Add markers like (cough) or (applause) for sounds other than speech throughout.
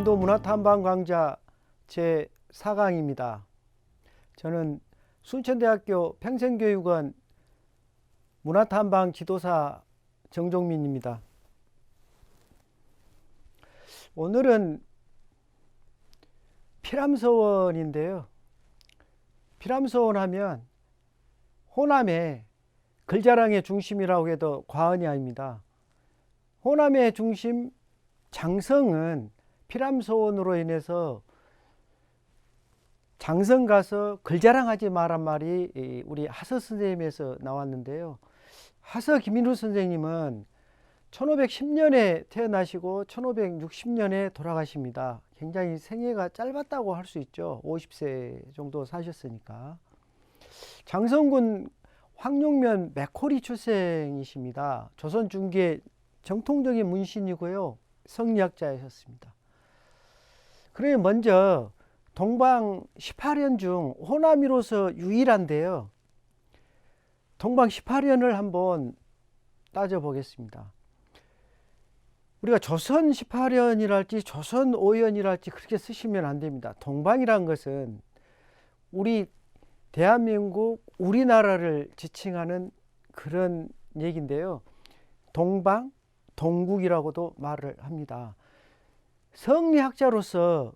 전도 문화 탐방 강좌 제 4강입니다. 저는 순천대학교 평생교육원 문화 탐방 지도사 정종민입니다. 오늘은 피람서원인데요. 피람서원 하면 호남의 글자랑의 중심이라고 해도 과언이 아닙니다. 호남의 중심 장성은 피람 소원으로 인해서 장성 가서 글자랑하지 말란 말이 우리 하서 선생님에서 나왔는데요. 하서 김인우 선생님은 1510년에 태어나시고 1560년에 돌아가십니다. 굉장히 생애가 짧았다고 할 수 있죠. 50세 정도 사셨으니까. 장성군 황룡면 맥코리 출생이십니다. 조선 중기의 정통적인 문신이고요. 성리학자이셨습니다. 그러면 먼저 동방 18연 중 호남이로서 유일한데요. 동방 18연을 한번 따져보겠습니다. 우리가 조선 18연이랄지 조선 5연이랄지 그렇게 쓰시면 안 됩니다. 동방이란 것은 우리 대한민국 우리나라를 지칭하는 그런 얘기인데요. 동방, 동국이라고도 말을 합니다. 성리학자로서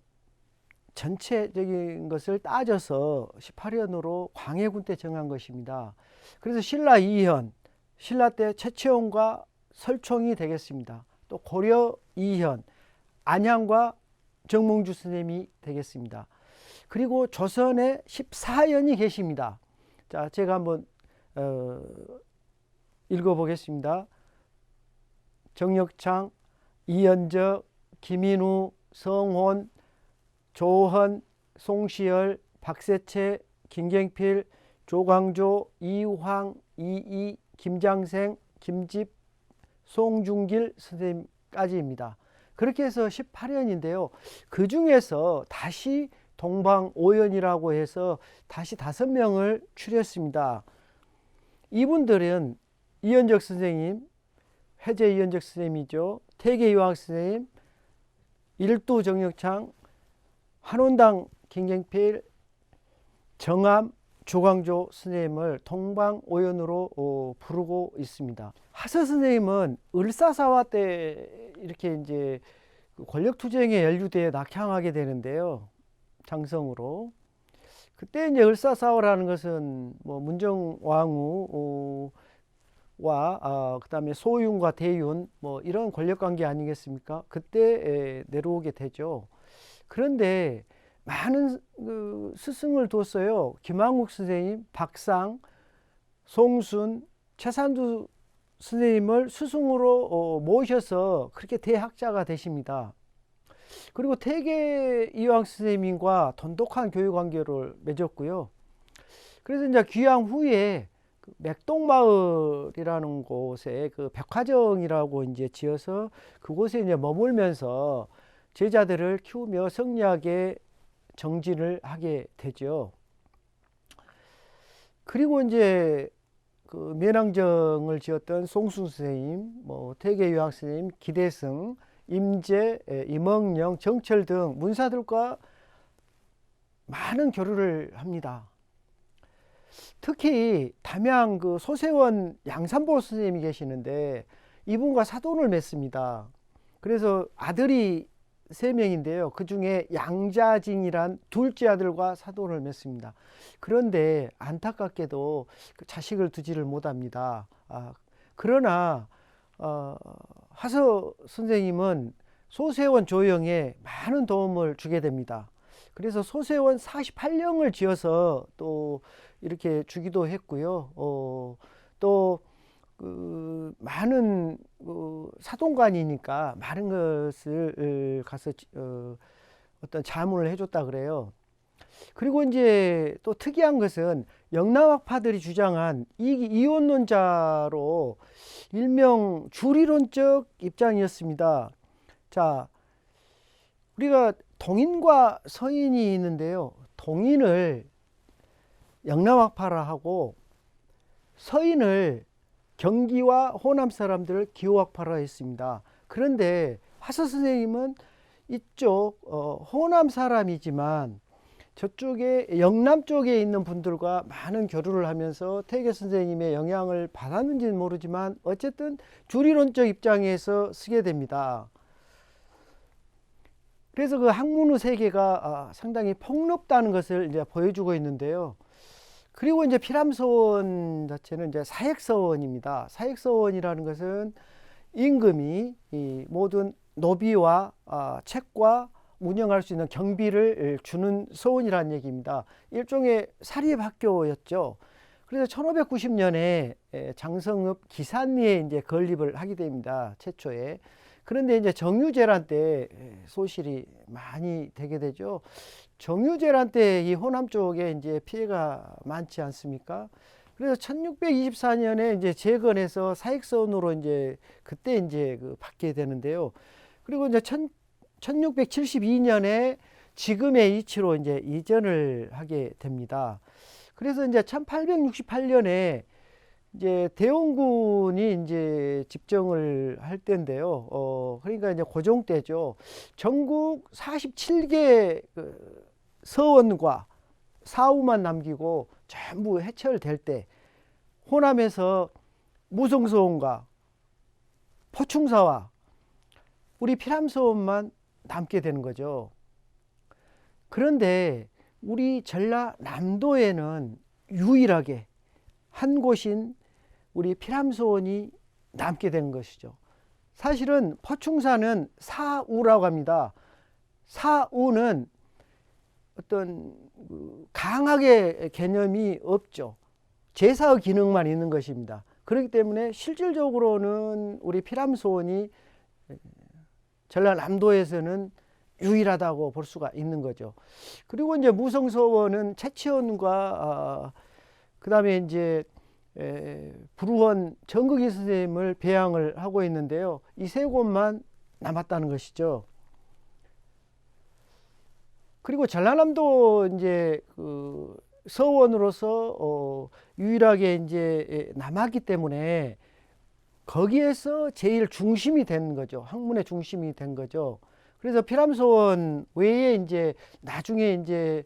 전체적인 것을 따져서 18현으로 광해군 때 정한 것입니다. 그래서 신라 2현, 신라 때 최채원과 설총이 되겠습니다. 또 고려 2현, 안양과 정몽주 스님이 되겠습니다. 그리고 조선에 14현이 계십니다. 자, 제가 한번 어, 읽어보겠습니다. 정혁창, 이현적, 김인우, 성혼, 조헌, 송시열, 박세채, 김경필, 조광조, 이황, 이이, 김장생, 김집, 송중길 선생님까지입니다. 그렇게 해서 18년인데요. 그 중에서 다시 동방 오연이라고 해서 다시 다섯 명을 추렸습니다. 이분들은 이현적 선생님, 해제 이현적 선생님이죠. 태계 유학 선생님, 일도 정혁창, 한원당 김경필, 정암, 조광조 선생님을 동방 오연으로 어, 부르고 있습니다. 하서 선생님은 을사사화 때 이렇게 이제 그 권력투쟁에 연루되어 낙향하게 되는데요. 장성으로. 그때 이제 을사사화라는 것은 뭐 문정왕후 어, 와 아, 그다음에 소윤과 대윤 뭐 이런 권력 관계 아니겠습니까? 그때 에, 내려오게 되죠. 그런데 많은 그 스승을 뒀어요. 김한국 선생님, 박상, 송순, 최산두 선생님을 스승으로 어, 모셔서 그렇게 대학자가 되십니다. 그리고 태계 이황 선생님과 돈독한 교육 관계를 맺었고요. 그래서 이제 귀향 후에 그 맥동마을이라는 곳에 그 백화정이라고 이제 지어서 그곳에 이제 머물면서 제자들을 키우며 성리학에 정진을 하게 되죠. 그리고 이제 그 면왕정을 지었던 송수 선생님, 뭐 태계 유학 선생님, 기대승, 임재, 임억령, 정철 등 문사들과 많은 교류를 합니다. 특히 담양 그 소세원 양산보 선생님이 계시는데 이분과 사돈을 맺습니다. 그래서 아들이 세 명인데요. 그 중에 양자진이란 둘째 아들과 사돈을 맺습니다. 그런데 안타깝게도 그 자식을 두지를 못합니다. 아, 그러나 어, 하서 선생님은 소세원 조영에 많은 도움을 주게 됩니다. 그래서 소세원 48령을 지어서 또 이렇게 주기도 했고요. 어, 또 그 많은 그 사동관이니까 많은 것을 가서 어, 어떤 자문을 해줬다 그래요. 그리고 이제 또 특이한 것은 영남학파들이 주장한 이 이혼론자로 일명 주리론적 입장이었습니다. 자, 우리가 동인과 서인이 있는데요. 동인을 영남학파라 하고 서인을 경기와 호남 사람들을 기호학파라 했습니다. 그런데 화서 선생님은 이쪽 어, 호남 사람이지만 저쪽에 영남 쪽에 있는 분들과 많은 교류를 하면서 태계 선생님의 영향을 받았는지는 모르지만 어쨌든 주리론적 입장에서 쓰게 됩니다. 그래서 그 학문의 세계가 아, 상당히 폭넓다는 것을 이제 보여주고 있는데요. 그리고 이제 피람서원 자체는 이제 사액서원입니다. 사액서원이라는 것은 임금이 이 모든 노비와 아, 책과 운영할 수 있는 경비를 주는 서원이라는 얘기입니다. 일종의 사립학교였죠. 그래서 1590년에 장성읍 기산리에 이제 건립을 하게 됩니다. 최초에. 그런데 이제 정유재란 때 소실이 많이 되게 되죠. 정유재란 때 이 호남 쪽에 이제 피해가 많지 않습니까? 그래서 1624년에 이제 재건해서 사익선으로 이제 그때 이제 그 받게 되는데요. 그리고 이제 1672년에 지금의 위치로 이제 이전을 하게 됩니다. 그래서 이제 1868년에 이제 대원군이 이제 집정을 할 때인데요. 어, 그러니까 이제 고종 때죠. 전국 47개 그 서원과 사우만 남기고 전부 해체될 때 호남에서 무성서원과 포충사와 우리 피람서원만 남게 되는 거죠. 그런데 우리 전라남도에는 유일하게 한 곳인 우리 피람소원이 남게 된 것이죠. 사실은 포충사는 사우라고 합니다. 사우는 어떤 그 강하게 개념이 없죠. 제사의 기능만 있는 것입니다. 그렇기 때문에 실질적으로는 우리 피람소원이 전라남도에서는 유일하다고 볼 수가 있는 거죠. 그리고 이제 무성서원은 채치원과 어, 그다음에 이제 에, 부루원 정극이 선생님을 배양을 하고 있는데요. 이 세 곳만 남았다는 것이죠. 그리고 전라남도 이제 그 서원으로서 어, 유일하게 이제 남았기 때문에 거기에서 제일 중심이 된 거죠. 학문의 중심이 된 거죠. 그래서 피람소원 외에 이제 나중에 이제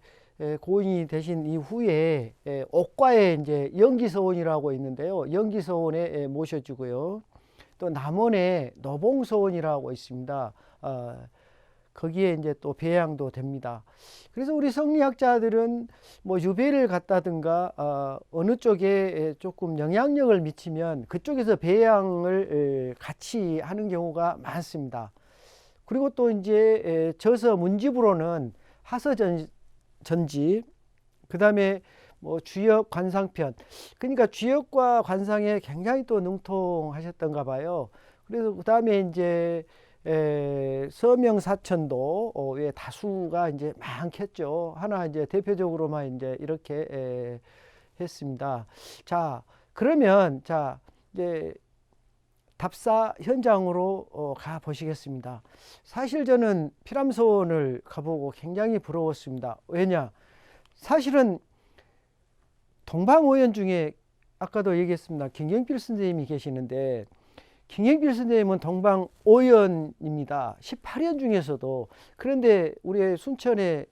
고인이 되신 이후에 옥과에 이제 연기서원이라고 있는데요. 연기서원에 모셔지고요. 또 남원에 노봉서원이라고 있습니다. 어, 거기에 이제 또 배양도 됩니다. 그래서 우리 성리학자들은 뭐 유배를 갔다든가 어, 어느 쪽에 조금 영향력을 미치면 그쪽에서 배양을 같이 하는 경우가 많습니다. 그리고 또 이제 저서 문집으로는 하서 전, 전집, 그 다음에 뭐 주역 관상편. 그러니까 주역과 관상에 굉장히 또 능통하셨던가 봐요. 그래서 그 다음에 이제 에, 서명 사천도 어, 예, 다수가 이제 많겠죠. 하나 이제 대표적으로만 이제 이렇게 에, 했습니다. 자, 그러면 자 이제 답사 현장으로 어, 가 보시겠습니다. 사실 저는 피람소원을 가보고 굉장히 부러웠습니다. 왜냐? 사실은 동방오연 중에 아까도 얘기했습니다. 김경필 선생님이 계시는데 김경필 선생님은 동방 5연입니다. 18연 중에서도 그런데 우리 순천에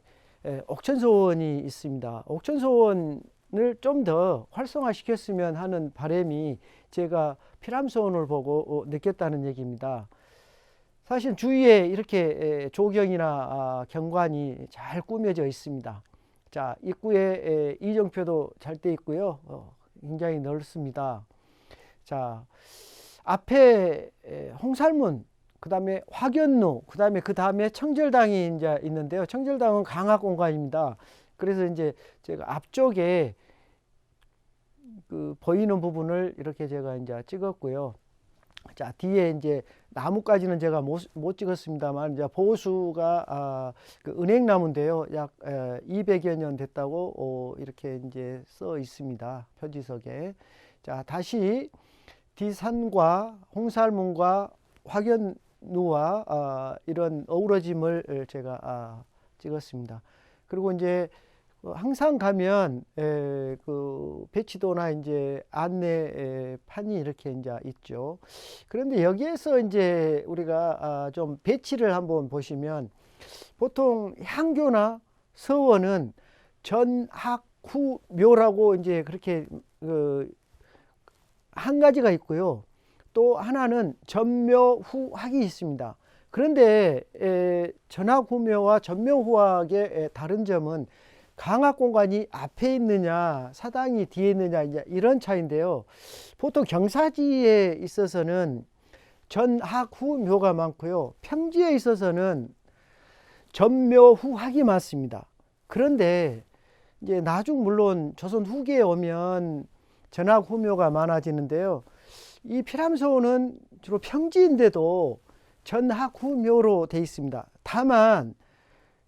옥천소원이 있습니다. 옥천소원 을 좀 더 활성화시켰으면 하는 바람이 제가 피람소원을 보고 어, 느꼈다는 얘기입니다. 사실 주위에 이렇게 조경이나 아, 경관이 잘 꾸며져 있습니다. 자 입구에 이정표도 잘 돼 있고요. 어, 굉장히 넓습니다. 자 앞에 홍살문, 그 다음에 화견루, 그 다음에 그 다음에 청절당이 이제 있는데요. 청절당은 강학 공간입니다. 그래서 이제 제가 앞쪽에 그 보이는 부분을 이렇게 제가 이제 찍었고요. 자 뒤에 이제 나무까지는 제가 못, 못 찍었습니다만 이제 보수가 아, 그 은행나무인데요. 약 에, 200여 년 됐다고 어, 이렇게 이제 써 있습니다. 표지석에. 자 다시 디산과 홍살문과 확연누와 아, 이런 어우러짐을 제가 아, 찍었습니다. 그리고 이제 어, 항상 가면 에, 그 배치도나 이제 안내 에, 판이 이렇게 이제 있죠. 그런데 여기에서 이제 우리가 아, 좀 배치를 한번 보시면 보통 향교나 서원은 전학후 묘라고 이제 그렇게 그 한 가지가 있고요. 또 하나는 전묘후학이 있습니다. 그런데 에, 전학후묘와 전묘후학의 에, 다른 점은 강학 공간이 앞에 있느냐 사당이 뒤에 있느냐 이런 차인데요. 보통 경사지에 있어서는 전학후 묘가 많고요. 평지에 있어서는 전묘 후학이 많습니다. 그런데 이제 나중 물론 조선 후기에 오면 전학 후묘가 많아지는데요. 이 피람소는 주로 평지인데도 전학 후묘로 돼 있습니다. 다만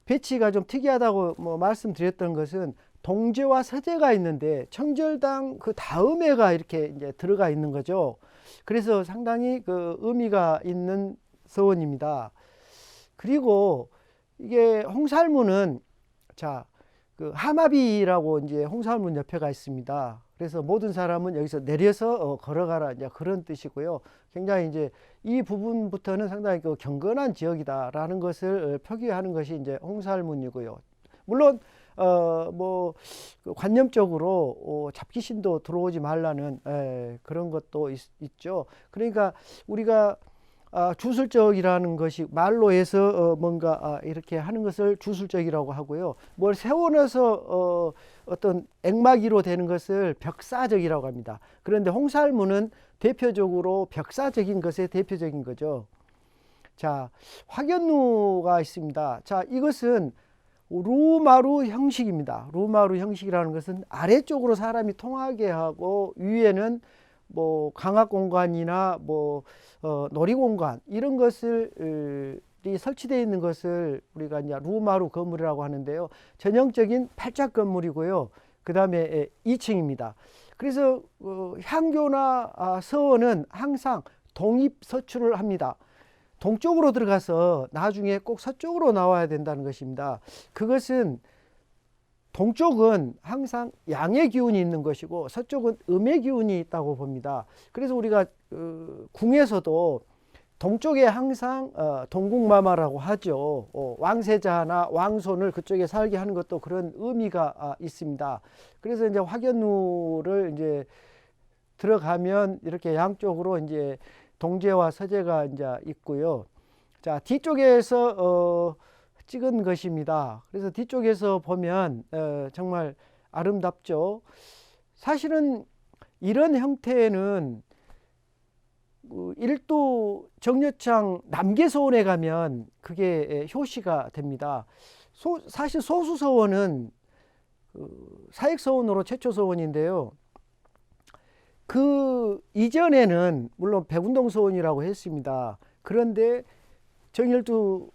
배치가 좀 특이하다고 뭐 말씀드렸던 것은 동제와 서제가 있는데 청절당 그 다음에가 이렇게 이제 들어가 있는 거죠. 그래서 상당히 그 의미가 있는 서원입니다. 그리고 이게 홍살문은 자, 그 하마비라고 이제 홍살문 옆에가 있습니다. 그래서 모든 사람은 여기서 내려서 어, 걸어가라 이제 그런 뜻이고요. 굉장히 이제 이 부분부터는 상당히 그 경건한 지역이다라는 것을 어, 표기하는 것이 이제 홍살문이고요. 물론 어뭐 그 관념적으로 어, 잡기신도 들어오지 말라는 에, 그런 것도 있, 있죠. 그러니까 우리가 아, 주술적이라는 것이 말로 해서 어, 뭔가 아, 이렇게 하는 것을 주술적이라고 하고요. 뭘 세워놔서 어, 어떤 액막이로 되는 것을 벽사적이라고 합니다. 그런데 홍살문은 대표적으로 벽사적인 것의 대표적인 거죠. 자, 확연루가 있습니다. 자, 이것은 루마루 형식입니다. 루마루 형식이라는 것은 아래쪽으로 사람이 통하게 하고 위에는 뭐 강학 공간이나 뭐 어, 놀이 공간 이런 것을 이 설치되어 있는 것을 우리가 이제 루마루 건물이라고 하는데요. 전형적인 팔짝 건물이고요. 그 다음에 2층입니다. 그래서 어, 향교나 아, 서원은 항상 동입 서출을 합니다. 동쪽으로 들어가서 나중에 꼭 서쪽으로 나와야 된다는 것입니다. 그것은 동쪽은 항상 양의 기운이 있는 것이고 서쪽은 음의 기운이 있다고 봅니다. 그래서 우리가 어, 궁에서도 동쪽에 항상 어, 동국마마라고 하죠. 어, 왕세자나 왕손을 그쪽에 살게 하는 것도 그런 의미가 아, 있습니다. 그래서 이제 확연루를 이제 들어가면 이렇게 양쪽으로 이제 동제와 서제가 이제 있고요. 자 뒤쪽에서 어, 찍은 것입니다. 그래서 뒤쪽에서 보면 어, 정말 아름답죠. 사실은 이런 형태는 그 일도 정려창 남계서원에 가면 그게 효시가 됩니다. 소, 사실 소수서원은 그 사익서원으로 최초 서원인데요. 그 이전에는 물론 백운동 서원이라고 했습니다. 그런데 정일두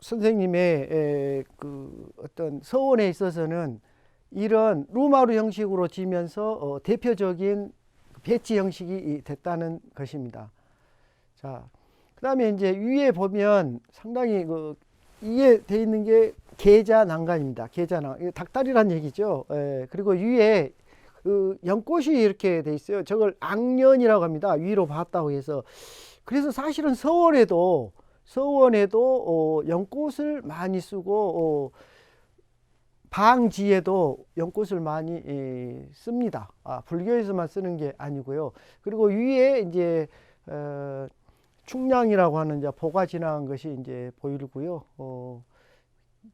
선생님의 에, 그 어떤 서원에 있어서는 이런 루마루 형식으로 지면서 어, 대표적인 배치 형식이 됐다는 것입니다. 자, 그 다음에 이제 위에 보면 상당히 그 이게 돼 있는 게 계자 난간입니다. 계자 난간. 닭다리란 얘기죠. 예, 그리고 위에 그 연꽃이 이렇게 돼 있어요. 저걸 악년이라고 합니다. 위로 봤다고 해서. 그래서 사실은 서원에도 서원에도 어, 연꽃을 많이 쓰고 어, 방지에도 연꽃을 많이 에, 씁니다. 아, 불교에서만 쓰는 게 아니고요. 그리고 위에 이제 어, 충량이라고 하는 이제 보가 지나간 것이 이제 보이고요. 어,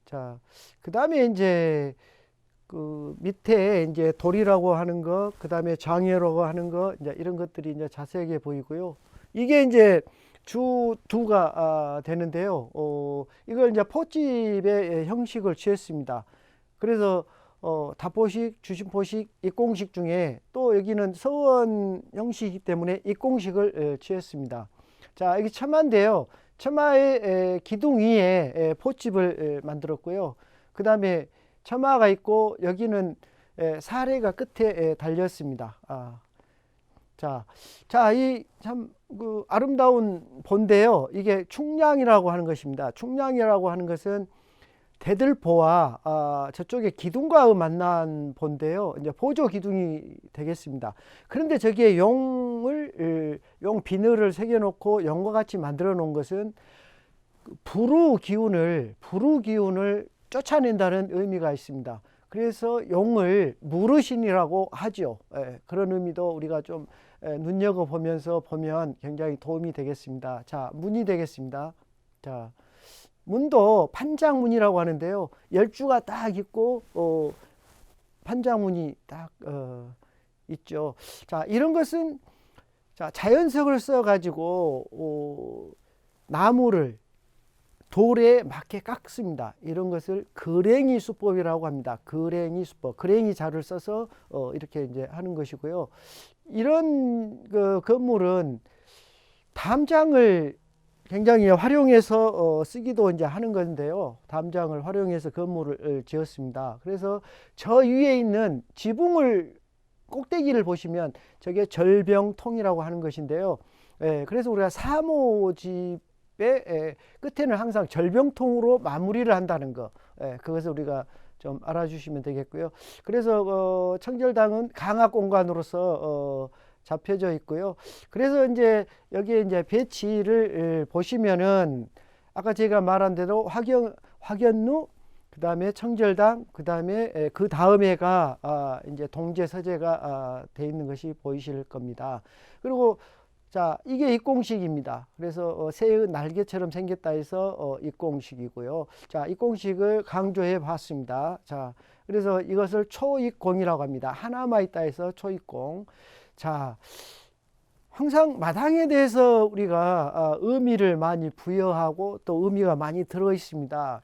자, 그 다음에 이제 그 밑에 이제 돌이라고 하는 것, 그 다음에 장애라고 하는 것, 이제 이런 것들이 이제 자세하게 보이고요. 이게 이제 주 두가 아, 되는데요. 어, 이걸 이제 포집의 형식을 취했습니다. 그래서 어, 다포식, 주심포식, 입공식 중에 또 여기는 서원 형식이기 때문에 입공식을 에, 취했습니다. 자, 여기 처마인데요. 처마의 에, 기둥 위에 에, 포집을 에, 만들었고요. 그 다음에 처마가 있고 여기는 에, 사례가 끝에 에, 달렸습니다. 아, 자, 자, 이 참 그 아름다운 본데요. 이게 충량이라고 하는 것입니다. 충량이라고 하는 것은 대들보와 아, 저쪽에 기둥과 만난 본데요. 이제 보조 기둥이 되겠습니다. 그런데 저기에 용을 에, 용 비늘을 새겨놓고 용과 같이 만들어 놓은 것은 그 불우 기운을 불우 기운을 쫓아낸다는 의미가 있습니다. 그래서 용을 무르신이라고 하죠. 예, 그런 의미도 우리가 좀 예, 눈여겨 보면서 보면 굉장히 도움이 되겠습니다. 자, 문이 되겠습니다. 자, 문도 판장문이라고 하는데요. 열주가 딱 있고 어, 판장문이 딱 어, 있죠. 자, 이런 것은 자, 자연석을 써 가지고 어, 나무를 돌에 맞게 깎습니다. 이런 것을 그랭이 수법이라고 합니다. 그랭이 수법. 그랭이 자를 써서 어, 이렇게 이제 하는 것이고요. 이런 그 건물은 담장을 굉장히 활용해서 어, 쓰기도 이제 하는 건데요. 담장을 활용해서 건물을 지었습니다. 그래서 저 위에 있는 지붕을 꼭대기를 보시면 저게 절병통이라고 하는 것인데요. 예, 그래서 우리가 사모집의 예, 끝에는 항상 절병통으로 마무리를 한다는 거. 예, 그것을 우리가 좀 알아주시면 되겠고요. 그래서 어, 청절당은 강압 공간으로서 어, 잡혀져 있고요. 그래서 이제 여기에 이제 배치를 보시면은 아까 제가 말한 대로 확연 확연루 그 다음에 청절당 그 다음에 그 다음에가 아 이제 동제 서재가 아 돼 있는 것이 보이실 겁니다. 그리고 자 이게 입공식입니다. 그래서 어, 새의 날개처럼 생겼다 해서 어, 입공식이고요. 자 입공식을 강조해 봤습니다. 자 그래서 이것을 초입공이라고 합니다. 하나만 있다 해서 초입공. 자, 항상 마당에 대해서 우리가 아, 의미를 많이 부여하고 또 의미가 많이 들어 있습니다.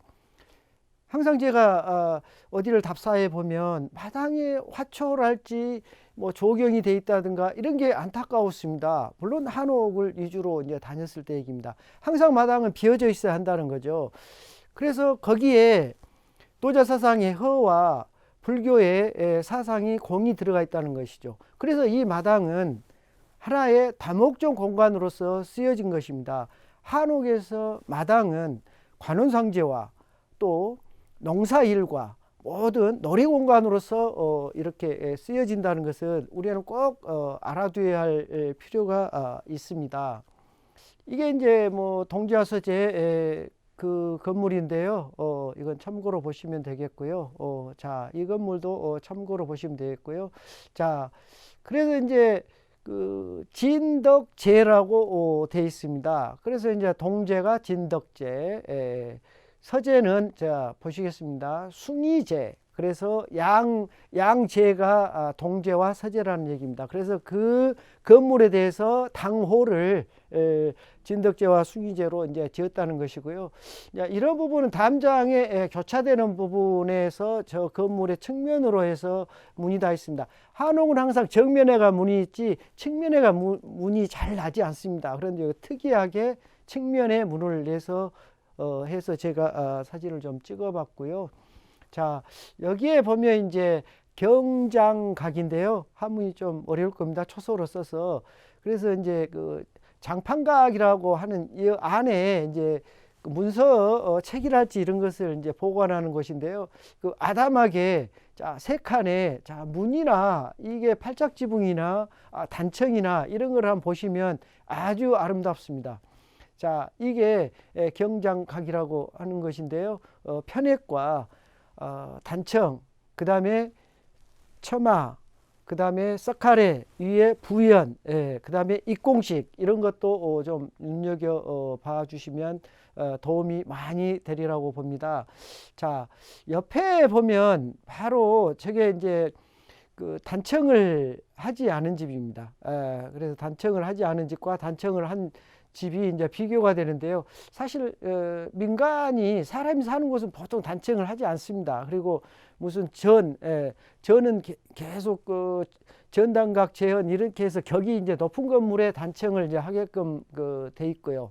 항상 제가 아, 어디를 답사해 보면 마당에 화초랄지 뭐 조경이 돼 있다든가 이런 게 안타까웠습니다. 물론 한옥을 위주로 이제 다녔을 때 얘기입니다. 항상 마당은 비어져 있어야 한다는 거죠. 그래서 거기에 도자 사상의 허와 불교의 사상이 공이 들어가 있다는 것이죠. 그래서 이 마당은 하나의 다목적 공간으로서 쓰여진 것입니다. 한옥에서 마당은 관원상제와 또 농사일과 모든 놀이공간으로서 어, 이렇게 쓰여진다는 것을 우리는 꼭 어, 알아둬야 할 필요가 어, 있습니다. 이게 이제 뭐 동지화 서재 그 건물인데요. 어, 이건 참고로 보시면 되겠고요. 어, 자, 이 건물도 어, 참고로 보시면 되겠고요. 자, 그래서 이제 그 진덕제라고 어, 되어 있습니다. 그래서 이제 동제가 진덕제, 에, 서제는 자 보시겠습니다. 숭이제. 그래서 양 양제가 아, 동제와 서제라는 얘기입니다. 그래서 그 건물에 대해서 당호를 진덕제와 숭이제로 이제 지었다는 것이고요. 이런 부분은 담장에 교차되는 부분에서 저 건물의 측면으로 해서 문이 다 있습니다. 한옥은 항상 정면에가 문이 있지 측면에가 문이 잘 나지 않습니다. 그런데 특이하게 측면에 문을 내서 어, 해서 제가 어, 사진을 좀 찍어봤고요. 자 여기에 보면 이제 경장각인데요. 한문이 좀 어려울 겁니다. 초소로 써서 그래서 이제 그 장판각이라고 하는 이 안에 이제 그 문서 어, 책이랄지 이런 것을 이제 보관하는 곳인데요. 그 아담하게 자, 세 칸에 자, 문이나 이게 팔짝 지붕이나 아, 단청이나 이런 걸 한번 보시면 아주 아름답습니다. 자, 이게 경장각이라고 하는 것인데요. 어, 편액과 어, 단청, 그 다음에 처마, 그 다음에 서카레 위에 부연, 예, 그 다음에 입공식 이런 것도 어, 좀 눈여겨 어, 봐 주시면 어, 도움이 많이 되리라고 봅니다. 자, 옆에 보면 바로 저게 이제 그 단청을 하지 않은 집입니다. 예, 그래서 단청을 하지 않은 집과 단청을 한 집이 이제 비교가 되는데요. 사실 어, 민간이 사람이 사는 곳은 보통 단층을 하지 않습니다. 그리고 무슨 전, 예, 전은 게, 계속 그 전단각 재현 이렇게 해서 격이 이제 높은 건물에 단층을 이제 하게끔 그 돼 있고요.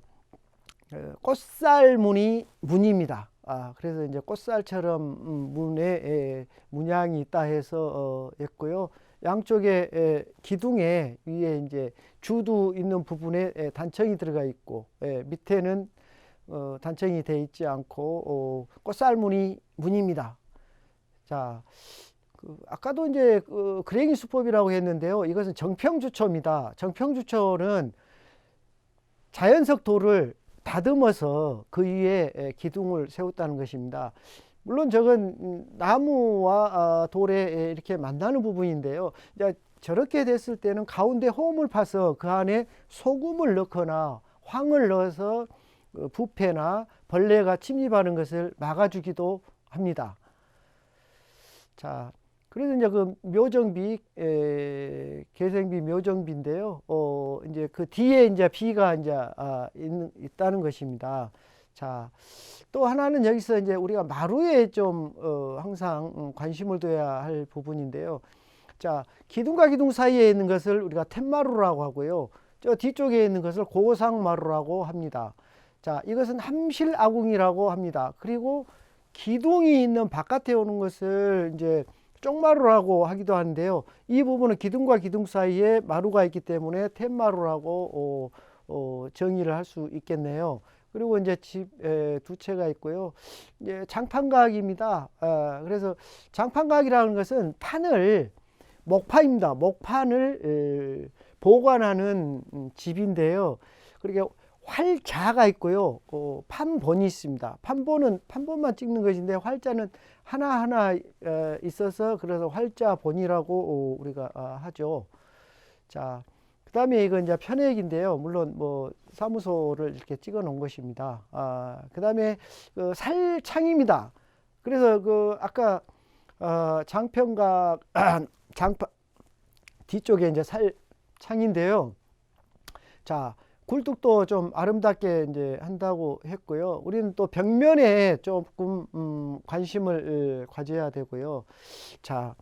어, 꽃살 문이 문입니다. 아, 그래서 이제 꽃살처럼 음, 문에 예, 문양이 있다 해서 어, 했고요. 양쪽에 기둥에 위에 이제 주두 있는 부분에 단청이 들어가 있고 밑에는 어, 단청이 돼 있지 않고 어, 꽃살 무늬 무늬입니다. 자, 그 아까도 이제 그 그랭이 수법이라고 했는데요. 이것은 정평주초입니다. 정평주초는 자연석 돌을 다듬어서 그 위에 에, 기둥을 세웠다는 것입니다. 물론 저건 음, 나무와 아, 돌에 이렇게 만나는 부분인데요. 저렇게 됐을 때는 가운데 홈을 파서 그 안에 소금을 넣거나 황을 넣어서 그 부패나 벌레가 침입하는 것을 막아주기도 합니다. 자, 그래서 이제 그 묘정비, 에, 개생비 묘정비인데요. 어, 이제 그 뒤에 이제 비가 이제 아, 있는, 있다는 것입니다. 자, 또 하나는 여기서 이제 우리가 마루에 좀 어, 항상 음, 관심을 둬야 할 부분인데요. 자, 기둥과 기둥 사이에 있는 것을 우리가 툇마루라고 하고요. 저 뒤쪽에 있는 것을 고상마루라고 합니다. 자, 이것은 함실아궁이라고 합니다. 그리고 기둥이 있는 바깥에 오는 것을 이제 쪽마루라고 하기도 하는데요. 이 부분은 기둥과 기둥 사이에 마루가 있기 때문에 툇마루라고 어, 어, 정의를 할 수 있겠네요. 그리고 이제 집 두 채가 있고요. 이제 장판각입니다. 아, 그래서 장판각이라는 것은 판을 목파입니다. 목판을 에, 보관하는 음, 집인데요. 그렇게 활자가 있고요. 어, 판본이 있습니다. 판본은 판본만 찍는 것인데 활자는 하나하나 어, 있어서 그래서 활자본이라고 어, 우리가 아, 하죠. 자, 그 다음에 이건 이제 편액인데요. 물론 뭐 사무소를 이렇게 찍어 놓은 것입니다. 아, 그 다음에 그 살창입니다. 그래서 그 아까 어, 장평각 (clears throat) 장파 뒤쪽에 이제 살창인데요. 자, 굴뚝도 좀 아름답게 이제 한다고 했고요. 우리는 또 벽면에 조금 음, 관심을 가져야 되고요. 자,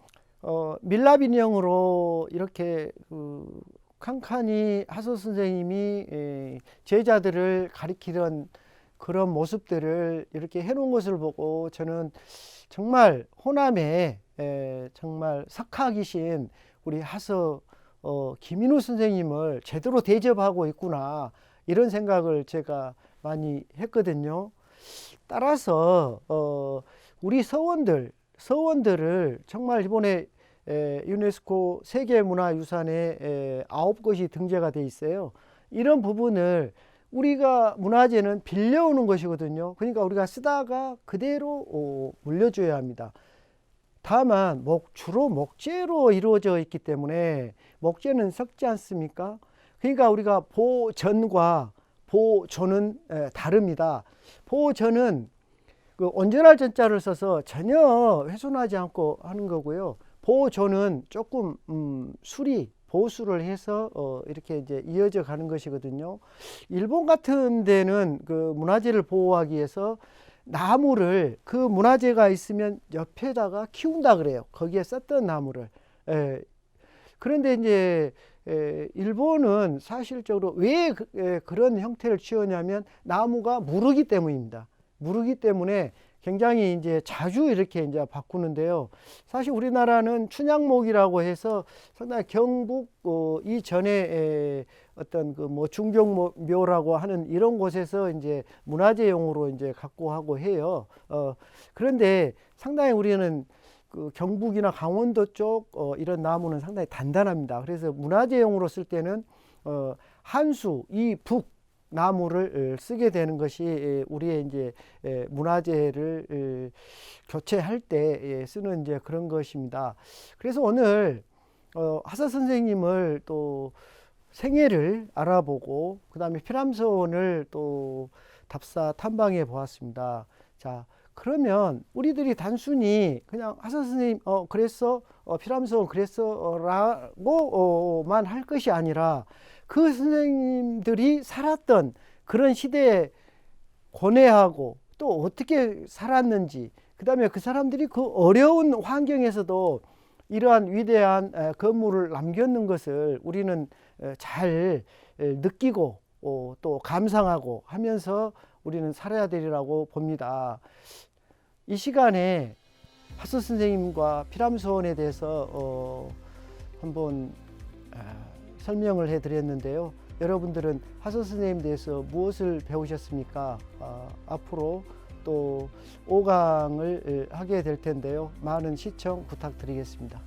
어, 밀랍 인형으로 이렇게 그 칸칸이 하소 선생님이 에, 제자들을 가리키던 그런 모습들을 이렇게 해놓은 것을 보고 저는 정말 호남에 에, 정말 석학이신 우리 하서 어, 김인우 선생님을 제대로 대접하고 있구나 이런 생각을 제가 많이 했거든요. 따라서 어, 우리 서원들 서원들을 정말 이번에 에, 유네스코 세계문화유산에 에, 아홉 곳이 등재가 돼 있어요. 이런 부분을 우리가 문화재는 빌려오는 것이거든요. 그러니까 우리가 쓰다가 그대로 어, 물려줘야 합니다. 다만 목 주로 목재로 이루어져 있기 때문에 목재는 썩지 않습니까? 그러니까 우리가 보전과 보존은 에, 다릅니다. 보전은 그 온전할 전자를 써서 전혀 훼손하지 않고 하는 거고요. 보존은 조금 음, 수리 보수를 해서 어, 이렇게 이제 이어져 가는 것이거든요. 일본 같은 데는 그 문화재를 보호하기 위해서 나무를 그 문화재가 있으면 옆에다가 키운다 그래요. 거기에 썼던 나무를. 에, 그런데 이제 에, 일본은 사실적으로 왜 그, 에, 그런 형태를 취하냐면 나무가 무르기 때문입니다. 무르기 때문에 굉장히 이제 자주 이렇게 이제 바꾸는데요. 사실 우리나라는 춘향목이라고 해서 상당히 경북 어, 이전에 에, 어떤 그 뭐 중경묘라고 하는 이런 곳에서 이제 문화재용으로 이제 갖고 하고 해요. 어, 그런데 상당히 우리는 그 경북이나 강원도 쪽 어, 이런 나무는 상당히 단단합니다. 그래서 문화재용으로 쓸 때는 어, 한수, 이 북 나무를 쓰게 되는 것이 우리의 이제 문화재를 교체할 때 쓰는 이제 그런 것입니다. 그래서 오늘 어, 하사 선생님을 또 생애를 알아보고 그 다음에 피람서원을 또 답사 탐방해 보았습니다. 자 그러면 우리들이 단순히 그냥 하사 선생님 어 그랬어 어, 피람서원 그랬어라고만 할 것이 아니라 그 선생님들이 살았던 그런 시대에 고뇌하고 또 어떻게 살았는지 그 다음에 그 사람들이 그 어려운 환경에서도 이러한 위대한 건물을 남겼는 것을 우리는 잘 느끼고 어, 또 감상하고 하면서 우리는 살아야 되리라고 봅니다. 이 시간에 하스 선생님과 피람소원에 대해서 어, 한번 설명을 해드렸는데요. 여러분들은 화서 선생님에 대해서 무엇을 배우셨습니까? 아, 앞으로 또 5강을 하게 될 텐데요. 많은 시청 부탁드리겠습니다.